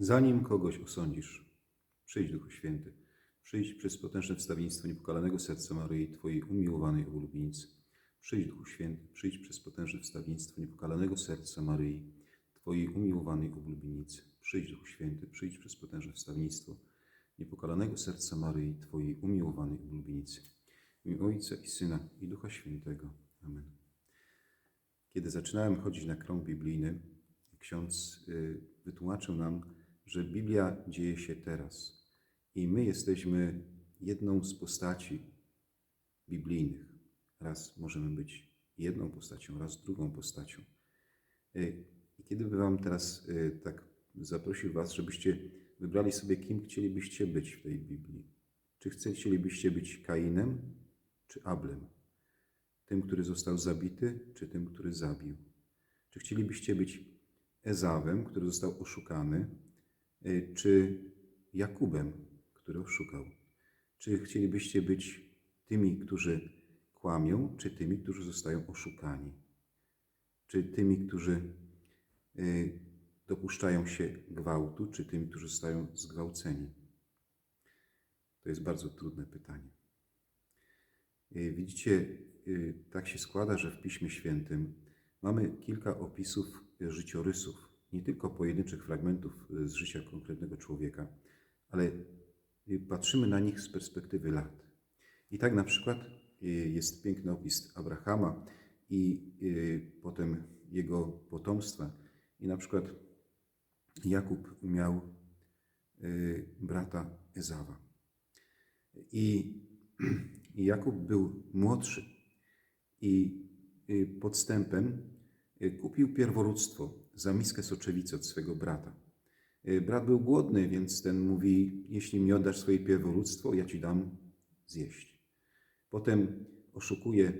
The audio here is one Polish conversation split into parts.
Zanim kogoś osądzisz, przyjdź Duchu Święty, przyjdź przez potężne wstawiennictwo niepokalanego serca Maryi, Twojej umiłowanej oblubieńcy. Przyjdź Duchu Święty, przyjdź przez potężne wstawiennictwo niepokalanego serca Maryi, Twojej umiłowanej oblubienicy. Przyjdź Duchu Święty, przyjdź przez potężne wstawiennictwo niepokalanego serca Maryi, Twojej umiłowanej oblubienicy. W Ojca i Syna i Ducha Świętego. Amen. Kiedy zaczynałem chodzić na krąg biblijny, ksiądz y, wytłumaczył nam, że Biblia dzieje się teraz i my jesteśmy jedną z postaci biblijnych. Raz możemy być jedną postacią, raz drugą postacią. Y, I kiedy by Wam teraz y, tak zaprosił Was, żebyście wybrali sobie, kim chcielibyście być w tej Biblii. Czy chcielibyście być Kainem, czy Ablem? Tym, który został zabity, czy tym, który zabił? Czy chcielibyście być Ezawem, który został oszukany, czy Jakubem, który oszukał? Czy chcielibyście być tymi, którzy kłamią, czy tymi, którzy zostają oszukani? Czy tymi, którzy y, dopuszczają się gwałtu, czy tymi, którzy zostają zgwałceni? To jest bardzo trudne pytanie. Y, Widzicie, y, tak się składa, że w Piśmie Świętym mamy kilka opisów y, życiorysów, nie tylko pojedynczych fragmentów y, z życia konkretnego człowieka, ale y, patrzymy na nich z perspektywy lat. I tak na przykład y, jest piękny opis Abrahama i potem jego potomstwa. I na przykład Jakub miał brata Ezawa. I, Jakub był młodszy i podstępem kupił pierworództwo za miskę soczewicy od swego brata. Y, Brat był głodny, więc ten mówi: Jeśli mi oddasz swoje pierworództwo, ja ci dam zjeść. Potem oszukuje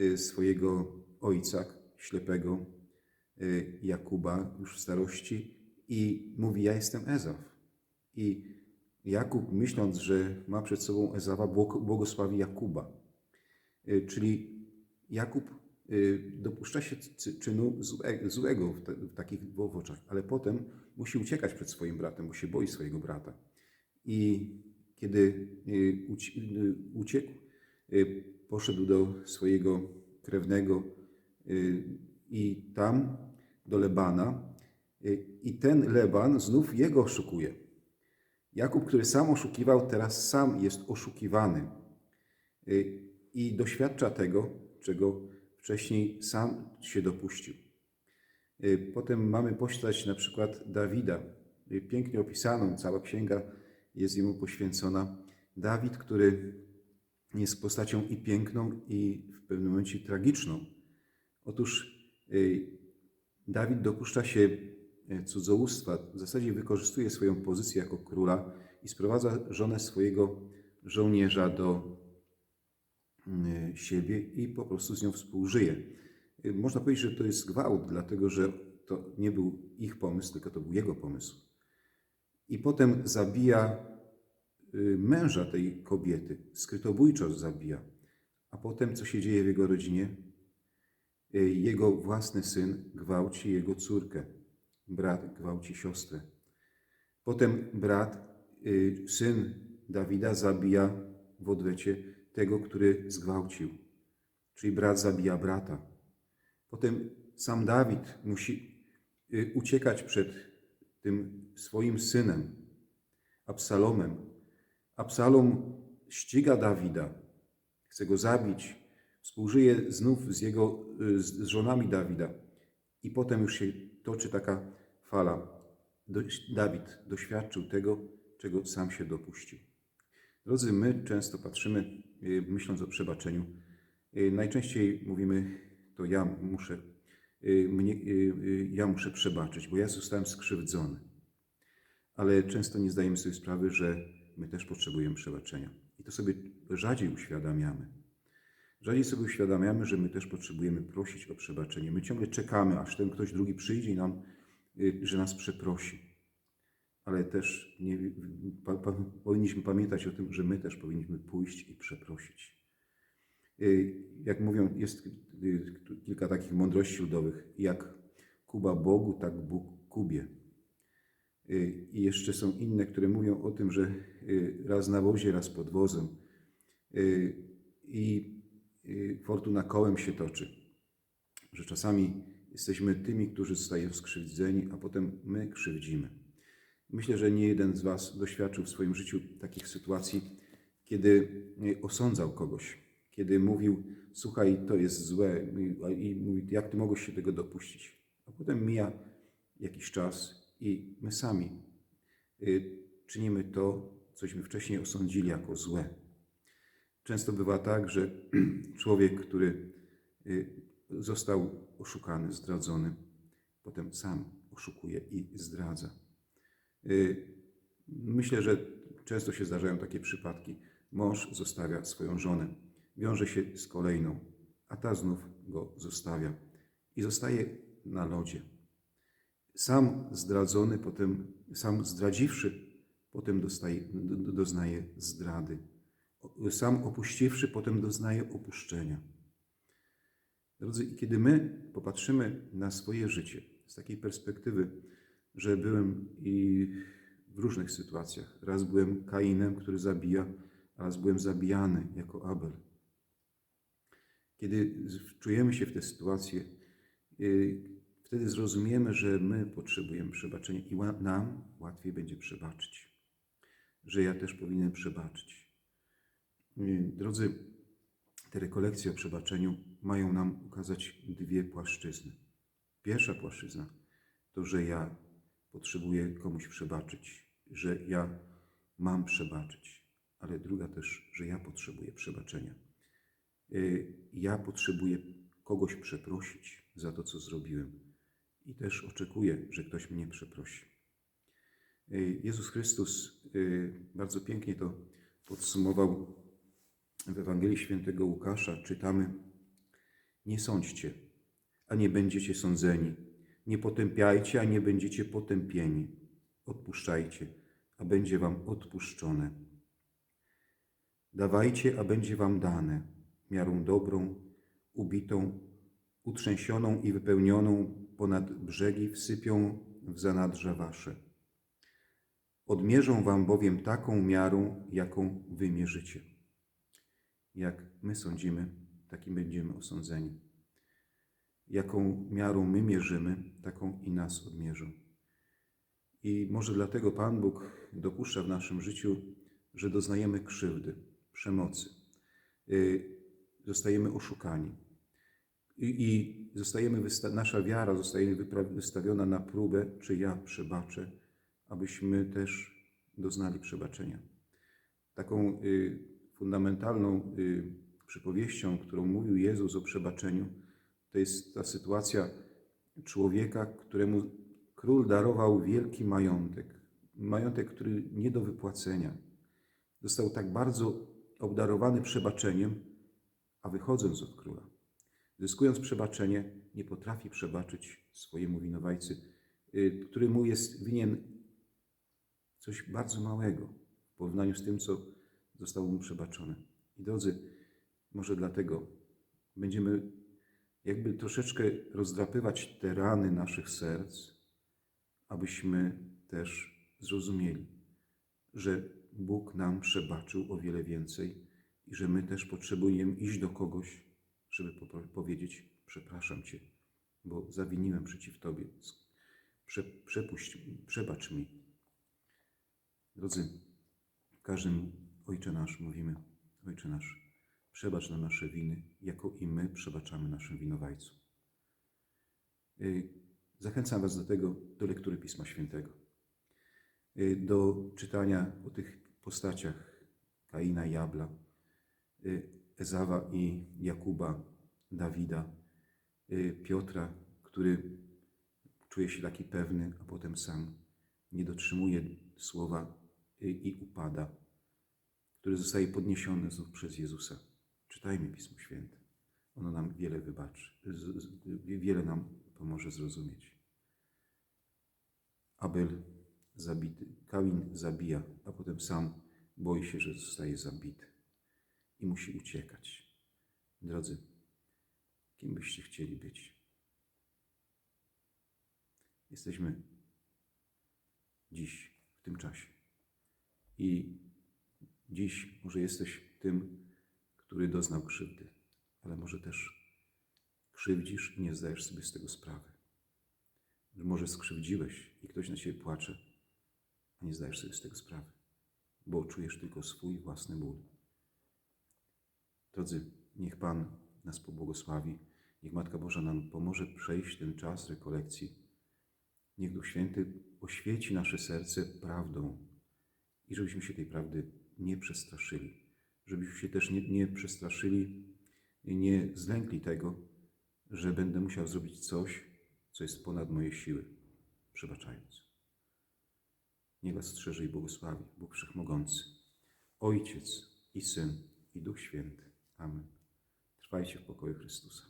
y, swojego ojca, ślepego y, Jakuba, już w starości, i mówi: Ja jestem Ezaw. I Jakub, myśląc, że ma przed sobą Ezawa, błog- błogosławi Jakuba. Czyli Jakub dopuszcza się czynu złe- złego w, takich w oczach, ale potem musi uciekać przed swoim bratem, bo się boi swojego brata. I kiedy y, y, uciekł, y, poszedł do swojego krewnego y, i tam do Lebana. y, I ten Leban znów jego oszukuje. Jakub, który sam oszukiwał, teraz sam jest oszukiwany y, i doświadcza tego, czego wcześniej sam się dopuścił. Y, Potem mamy postać na przykład Dawida, y, pięknie opisaną, cała księga jest jemu poświęcona. Dawid, który jest postacią i piękną, i w pewnym momencie tragiczną. Otóż y, Dawid dopuszcza się cudzołóstwa, w zasadzie wykorzystuje swoją pozycję jako króla i sprowadza żonę swojego żołnierza do siebie i po prostu z nią współżyje. Y, Można powiedzieć, że to jest gwałt, dlatego że to nie był ich pomysł, tylko to był jego pomysł. I potem zabija y, męża tej kobiety, skrytobójczo zabija. A potem co się dzieje w jego rodzinie? Y, Jego własny syn gwałci jego córkę, brat gwałci siostrę. Potem brat, y, syn Dawida zabija w odwecie tego, który zgwałcił, czyli brat zabija brata. Potem sam Dawid musi y, uciekać przed tym swoim synem, Absalomem. Absalom ściga Dawida, chce go zabić, współżyje znów z jego, y, z żonami Dawida. I potem już się toczy taka fala. Dawid doświadczył tego, czego sam się dopuścił. Drodzy, my często patrzymy, y, myśląc o przebaczeniu, y, najczęściej mówimy, to ja muszę, y, mnie, ja muszę przebaczyć, bo ja zostałem skrzywdzony. Ale często nie zdajemy sobie sprawy, że my też potrzebujemy przebaczenia. I to sobie rzadziej uświadamiamy. Rzadziej sobie uświadamiamy, że my też potrzebujemy prosić o przebaczenie. My ciągle czekamy, aż ten ktoś drugi przyjdzie i nam, że nas przeprosi. Ale też nie, pa, pa, powinniśmy pamiętać o tym, że my też powinniśmy pójść i przeprosić. Y, Jak mówią, jest y, kilka takich mądrości ludowych. Jak Kuba Bogu, tak Bóg Kubie. Y, I jeszcze są inne, które mówią o tym, że raz na wozie, raz pod wozem. I fortuna kołem się toczy. Że czasami jesteśmy tymi, którzy zostają skrzywdzeni, a potem my krzywdzimy. Myślę, że nie jeden z Was doświadczył w swoim życiu takich sytuacji, kiedy y, osądzał kogoś, kiedy mówił, słuchaj, to jest złe, i- i mówi, jak ty mogłeś się tego dopuścić? A potem mija jakiś czas i my sami y, czynimy to, cośmy wcześniej osądzili jako złe. Często bywa tak, że człowiek, który y, został oszukany, zdradzony, potem sam oszukuje i zdradza. Y, Myślę, że często się zdarzają takie przypadki. Mąż zostawia swoją żonę, wiąże się z kolejną, a ta znów go zostawia i zostaje na lodzie. Sam zdradzony, potem, sam zdradziwszy, potem dostaje, do- do- doznaje zdrady. Sam opuściwszy, potem doznaje opuszczenia. Drodzy, kiedy my popatrzymy na swoje życie z takiej perspektywy, że byłem i w różnych sytuacjach. Raz byłem Kainem, który zabija, a raz byłem zabijany jako Abel. Kiedy czujemy się w tę sytuację, yy, wtedy zrozumiemy, że my potrzebujemy przebaczenia i nam łatwiej będzie przebaczyć. Że ja też powinienem przebaczyć. Yy, Drodzy, te rekolekcje o przebaczeniu mają nam ukazać dwie płaszczyzny. Pierwsza płaszczyzna to, że ja potrzebuję komuś przebaczyć, że ja mam przebaczyć, ale druga też, że ja potrzebuję przebaczenia. Y, Ja potrzebuję kogoś przeprosić za to, co zrobiłem i też oczekuję, że ktoś mnie przeprosi. Y, Jezus Chrystus y, bardzo pięknie to podsumował w Ewangelii Świętego Łukasza. Czytamy: Nie sądźcie, a nie będziecie sądzeni. Nie potępiajcie, a nie będziecie potępieni. Odpuszczajcie, a będzie wam odpuszczone. Dawajcie, a będzie wam dane, miarą dobrą, ubitą, utrzęsioną i wypełnioną ponad brzegi wsypią w zanadrza wasze. Odmierzą wam bowiem taką miarą, jaką wy mierzycie. Jak my sądzimy, takim będziemy osądzeni. Jaką miarą my mierzymy, taką i nas odmierzą. I może dlatego Pan Bóg dopuszcza w naszym życiu, że doznajemy krzywdy, przemocy, y, zostajemy oszukani. I, zostajemy nasza wiara zostaje wystawiona na próbę, czy ja przebaczę, abyśmy też doznali przebaczenia. Taką y, fundamentalną y, przypowieścią, którą mówił Jezus o przebaczeniu, to jest ta sytuacja człowieka, któremu król darował wielki majątek. Majątek, który nie do wypłacenia. Został tak bardzo obdarowany przebaczeniem, a wychodząc od króla, zyskując przebaczenie, nie potrafi przebaczyć swojemu winowajcy, y, który mu jest winien coś bardzo małego w porównaniu z tym, co zostało mu przebaczone. I drodzy, może dlatego będziemy jakby troszeczkę rozdrapywać te rany naszych serc, abyśmy też zrozumieli, że Bóg nam przebaczył o wiele więcej i że my też potrzebujemy iść do kogoś, żeby powiedzieć: Przepraszam Cię, bo zawiniłem przeciw Tobie. Prze, przepuść, przebacz mi. Drodzy, w każdym Ojcze nasz mówimy: Ojcze nasz, przebacz nam nasze winy, jako i my przebaczamy naszym winowajcom. Y, Zachęcam Was do tego, do lektury Pisma Świętego, y, do czytania o tych postaciach Kaina i Abla, y, Ezawa i Jakuba, Dawida, Piotra, który czuje się taki pewny, a potem sam nie dotrzymuje słowa i upada, który zostaje podniesiony znów przez Jezusa. Czytajmy Pismo Święte. Ono nam wiele wybaczy, wiele nam pomoże zrozumieć. Abel zabity, Kain zabija, a potem sam boi się, że zostaje zabity i musi uciekać. Drodzy, kim byście chcieli być? Jesteśmy dziś, w tym czasie. I dziś może jesteś tym, który doznał krzywdy, ale może też krzywdzisz i nie zdajesz sobie z tego sprawy. Że może skrzywdziłeś i ktoś na ciebie płacze, a nie zdajesz sobie z tego sprawy, bo czujesz tylko swój własny ból. Drodzy, niech Pan nas pobłogosławi, niech Matka Boża nam pomoże przejść ten czas rekolekcji. Niech Duch Święty oświeci nasze serce prawdą i żebyśmy się tej prawdy nie przestraszyli. Żebyśmy się też nie, nie przestraszyli nie zlękli tego, że będę musiał zrobić coś, co jest ponad moje siły, przebaczając. Niech Was strzeże i błogosławi Bóg Wszechmogący, Ojciec i Syn i Duch Święty. Amen. Trwajcie w pokoju Chrystusa.